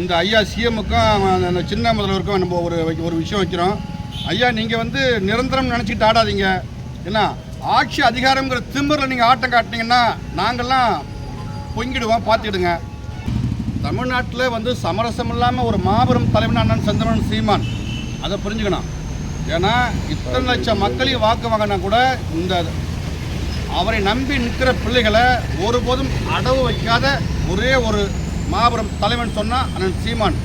இந்த ஐயா சிஎம்முக்கும் அந்த சின்ன முதல்வருக்கும் நம்ம ஒரு ஒரு விஷயம் வைக்கிறோம். ஐயா நீங்கள் வந்து நிரந்தரம் நினச்சிக்கிட்டு ஆடாதீங்க. என்ன ஆட்சி அதிகாரங்கிற திம்பரில் நீங்கள் ஆட்டம் காட்டினீங்கன்னா நாங்கள்லாம் பொங்கிடுவோம் பார்த்துக்கிடுங்க. தமிழ்நாட்டில் வந்து சமரசம் இல்லாமல் ஒரு மாபெரும் தலைவனான அண்ணன் சந்திரன் சீமான். அதை புரிஞ்சுக்கணும். ஏன்னா இத்தனை லட்சம் மக்களையும் வாக்கு வாங்கினா கூட இந்த அவரை நம்பி நிற்கிற பிள்ளைகளை ஒருபோதும் அடவு வைக்காத ஒரே ஒரு மாபெரும் தலைவன் சொன்னால் அண்ணன் சீமான்.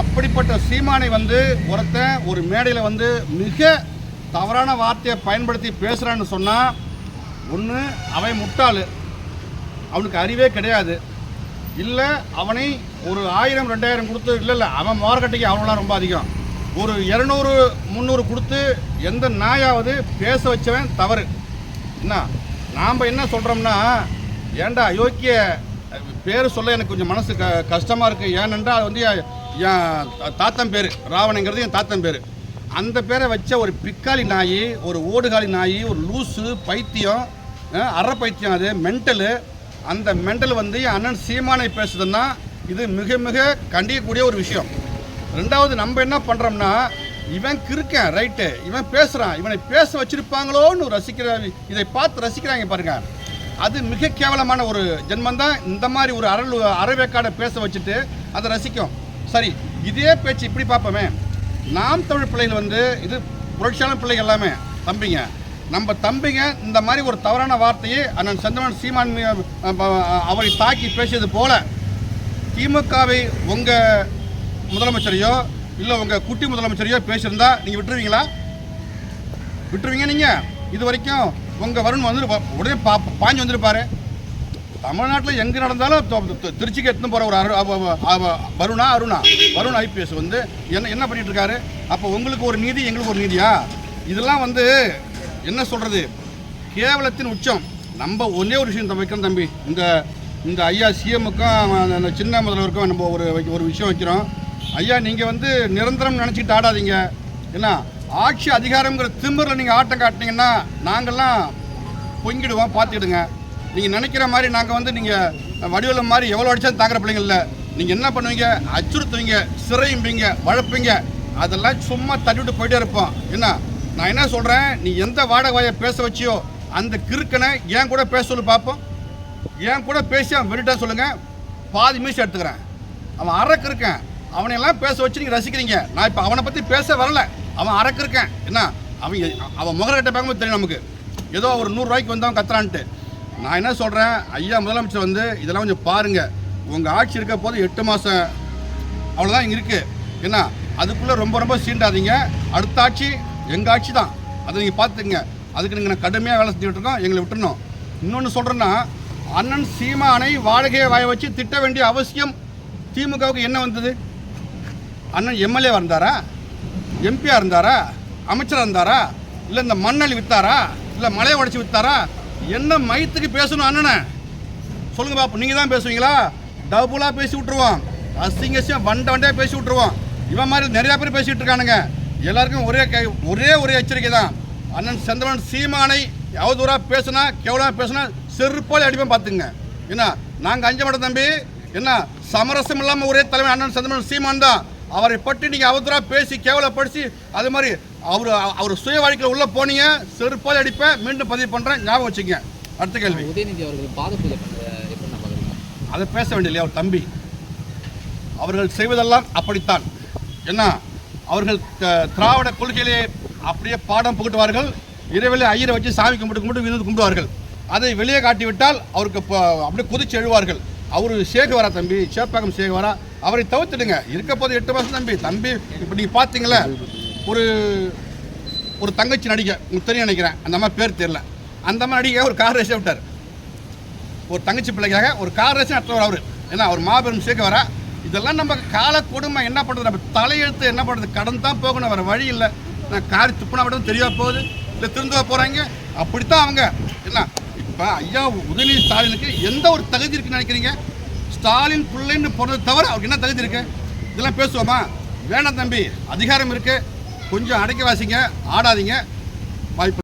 அப்படிப்பட்ட சீமானை வந்து ஒருத்தன் ஒரு மேடையில் வந்து மிக தவறான வார்த்தையை பயன்படுத்தி பேசுகிறான்னு சொன்னால் ஒன்று அவன் முட்டாள். அவனுக்கு அறிவே கிடையாது. இல்லை அவனை ஒரு ஆயிரம் ரெண்டாயிரம் கொடுத்து இல்லை இல்லை அவன் மார்க்கெட்டுக்கு அவனெல்லாம் ரொம்ப அதிகம். ஒரு இரநூறு முந்நூறு கொடுத்து எந்த நாயாவது பேச வச்சவன் தவறு. என்ன? நாம் என்ன சொல்கிறோம்னா ஏன்டா அயோக்கிய பேர் சொல்ல எனக்கு கொஞ்சம் மனசு க கஷ்டமாக இருக்குது ஏனென்றால் அது வந்து என் தாத்தன் பேர். ராவணங்கிறது என் தாத்தன் பேர். அந்த பேரை வச்ச ஒரு பிக்காளி நாய் ஒரு ஓடுகாலி நாய் ஒரு லூசு பைத்தியம் அற அரை பைத்தியம் அது மென்டலு அந்த மென்டல் வந்து என் அண்ணன் சீமானை பேசுதுன்னா இது மிக மிக கண்டிக்கக்கூடிய ஒரு விஷயம். ரெண்டாவது நம்ம என்ன பண்ணுறோம்னா இவன் கிருக்கன் ரைட்டு இவன் பேசுகிறான் இவனை பேச வச்சிருப்பாங்களோன்னு ரசிக்கிற இதை பார்த்து ரசிக்கிறாங்க பாருங்க. அது மிக கேவலமான ஒரு ஜென்மம் தான். இந்த மாதிரி ஒரு அறல் அறவேக்காடை பேச வச்சுட்டு அதை ரசிக்கும். சரி இதே பேச்சு இப்படி பார்ப்போமே. நாம் தமிழ் பிள்ளைகள் வந்து இது புரட்சியான பிள்ளைகள் எல்லாமே தம்பிங்க. நம்ம தம்பிங்க இந்த மாதிரி ஒரு தவறான வார்த்தையை அண்ணன் செந்தமன் சீமான் அவரை தாக்கி பேசியது போல திமுகவை உங்கள் முதலமைச்சரையோ இல்லை உங்கள் குட்டி முதலமைச்சரையோ பேசியிருந்தா நீங்கள் விட்டுருவீங்களா? விட்டுருவீங்க நீங்கள் இது வரைக்கும் உங்கள் வருண் வந்து உடனே பா பாஞ்சு வந்திருப்பாரு. தமிழ்நாட்டில் எங்கே நடந்தாலும் திருச்சிக்கு எடுத்துன்னு போகிற ஒரு அரு வருணா அருணா. வருண் ஐபிஎஸ் வந்து என்ன என்ன பண்ணிட்டு இருக்காரு அப்போ உங்களுக்கு ஒரு நீதி எங்களுக்கு ஒரு நீதியா? இதெல்லாம் வந்து என்ன சொல்கிறது கேவலத்தின் உச்சம். நம்ம ஒரே ஒரு விஷயம் வைக்கிறோம் தம்பி. இந்த இந்த ஐயா சிஎம்முக்கும் அந்த சின்ன முதல்வருக்கும் நம்ம ஒரு ஒரு விஷயம் வைக்கிறோம். ஐயா நீங்கள் வந்து நிரந்தரம் நினச்சிக்கிட்டு ஆடாதீங்க. என்ன? ஆட்சி அதிகாரங்கிற திமிரில் நீங்கள் ஆட்டம் காட்டினீங்கன்னா நாங்கள்லாம் பொங்கிடுவோம் பார்த்துக்கிடுங்க. நீங்கள் நினைக்கிற மாதிரி நாங்கள் வந்து நீங்கள் வடிவில் மாதிரி எவ்வளோ அடித்தாலும் தாங்குற பிள்ளைங்க இல்லை. நீங்கள் என்ன பண்ணுவீங்க? அச்சுறுத்துவீங்க சிறையும்பீங்க வளர்ப்பீங்க. அதெல்லாம் சும்மா தள்ளிவிட்டு போயிட்டே இருப்போம். என்ன? நான் என்ன சொல்கிறேன் நீ எந்த வாடகை வாயை பேச வச்சியோ அந்த கிறுக்கனை ஏன் கூட பேச சொல்லு பார்ப்போம் ஏன் கூட பேசி அவன் வெளியிட்டா சொல்லுங்கள் பாதி மீசி எடுத்துக்கிறேன். அவன் அறக்கு இருக்கேன் அவனையெல்லாம் பேச வச்சு நீங்கள் ரசிக்கிறீங்க. நான் இப்போ அவனை பற்றி பேச வரலை. அவன் அறக்கிருக்கேன் என்ன? அவன் அவன் முகர்கிட்ட பார்க்கும்போது தெரியும் நமக்கு. ஏதோ ஒரு நூறுரூவாய்க்கு வந்தவன் கத்துறான்ட்டு. நான் என்ன சொல்கிறேன் ஐயா முதலமைச்சர் வந்து இதெல்லாம் கொஞ்சம் பாருங்கள் உங்கள் ஆட்சி இருக்க போது எட்டு மாதம் அவ்வளோதான் இங்கே இருக்குது என்ன? அதுக்குள்ளே ரொம்ப ரொம்ப சீண்டாதீங்க. அடுத்த ஆட்சி எங்கள் ஆட்சி தான். அதை நீங்கள் பார்த்துங்க அதுக்கு நீங்கள் நான் கடுமையாக வேலை செஞ்சுட்டு இருக்கோம். எங்களை விட்டுணும் இன்னொன்று சொல்கிறேன்னா அண்ணன் சீமானை வாடகையை வாய வச்சு திட்ட வேண்டிய அவசியம் திமுகவுக்கு என்ன வந்தது? அண்ணன் எம்எல்ஏ வந்தாரா எம்பியாக இருந்தாரா? அமைச்சராக இருந்தாரா? இல்லை இந்த மண்ணள்ளி விற்றாரா இல்லை மலையை உடைச்சி விற்றாரா என்ன மயத்துக்கு பேசணும் அண்ணனை? சொல்லுங்கள் பாப்போம். நீங்கள் தான் பேசுவீங்களா? டபுளாக பேசி விட்ருவோம் அசிங்க அசிங்கம் வண்ட வண்டையாக பேசி விட்ருவோம் இவன் மாதிரி நிறையா பேர் பேசிகிட்டு இருக்கானுங்க. எல்லாருக்கும் ஒரே கை ஒரே ஒரே எச்சரிக்கை தான். அண்ணன் சந்திரன் சீமானை அவதூறாக பேசுனா கேவலமாக பேசுனா செருப்பால் அடிப்பேன் பார்த்துங்க என்ன? நாங்கள் அஞ்ச மாட்டோம் தம்பி. என்ன? சமரசம் இல்லாமல் ஒரே தலைமை அண்ணன் சந்திரன் சீமான் தான். அவரை பற்றி நீங்கள் அவதூறாக பேசி கேவலப்படுத்தி அது மாதிரி அவர் அவர் சுய வாழ்க்கையில் உள்ளே போனீங்க செருப்பால் அடிப்பேன் மீண்டும் பதிவு பண்ணுறேன் ஞாபகம் வச்சுங்க அடுத்த கேள்வி. உதயநிதி அவர்கள் பாத பூஜை அதை பேச வேண்டிய அவர் தம்பி? அவர்கள் செய்வதெல்லாம் அப்படித்தான். என்ன அவர்கள் திராவிட கொள்கையிலே அப்படியே பாடம் புகட்டுவார்கள் இரவில் ஐயரை வச்சு சாமி கும்பிட்டு கும்பிட்டு விருந்து கும்பிடுவார்கள். அதை வெளியே காட்டிவிட்டால் அவருக்கு அப்படியே குதிச்சு எழுவார்கள். அவர் சேகுவரா தம்பி? Chepauk Che Guevara? அவரை தவிர்த்துடுங்க. இருக்க போது எட்டு மாதம் தம்பி. தம்பி இப்போ நீங்கள் பார்த்தீங்களே ஒரு ஒரு தங்கச்சி நடிகை முத்தனி தெரியும் நினைக்கிறேன். அந்த மாதிரி பேர் தெரியல. அந்த மாதிரி நடிகை ஒரு கார் ரேஸே விட்டார். ஒரு தங்கச்சி பிள்ளைக்காக ஒரு கார் ரேஸ் நடத்துவார் அவர். ஏன்னா அவர் மாபெரும் சேர்க்க வர இதெல்லாம் நம்ம கால கொடுமை. என்ன பண்ணுறது நம்ம தலையெழுத்து என்ன பண்ணுறது கடன் தான் போகணும். வேறு வழி இல்லை. நான் கார் துப்புனா மட்டும் தெரியா போகுது. இல்லை திருந்துவா போகிறாங்க அப்படித்தான் அவங்க. என்ன இப்போ ஐயா உதயநிதி ஸ்டாலினுக்கு எந்த ஒரு தகுதி இருக்குன்னு நினைக்கிறீங்க? ஸ்டாலின் பிள்ளைன்னு போனது தவிர அவருக்கு என்ன தகுதி இருக்கு? இதெல்லாம் பேசுவோமா? வேணாம் தம்பி அதிகாரம் இருக்கு. கொஞ்சம் அடக்கி வாசிங்க ஆடாதீங்க. வாய்ப்பு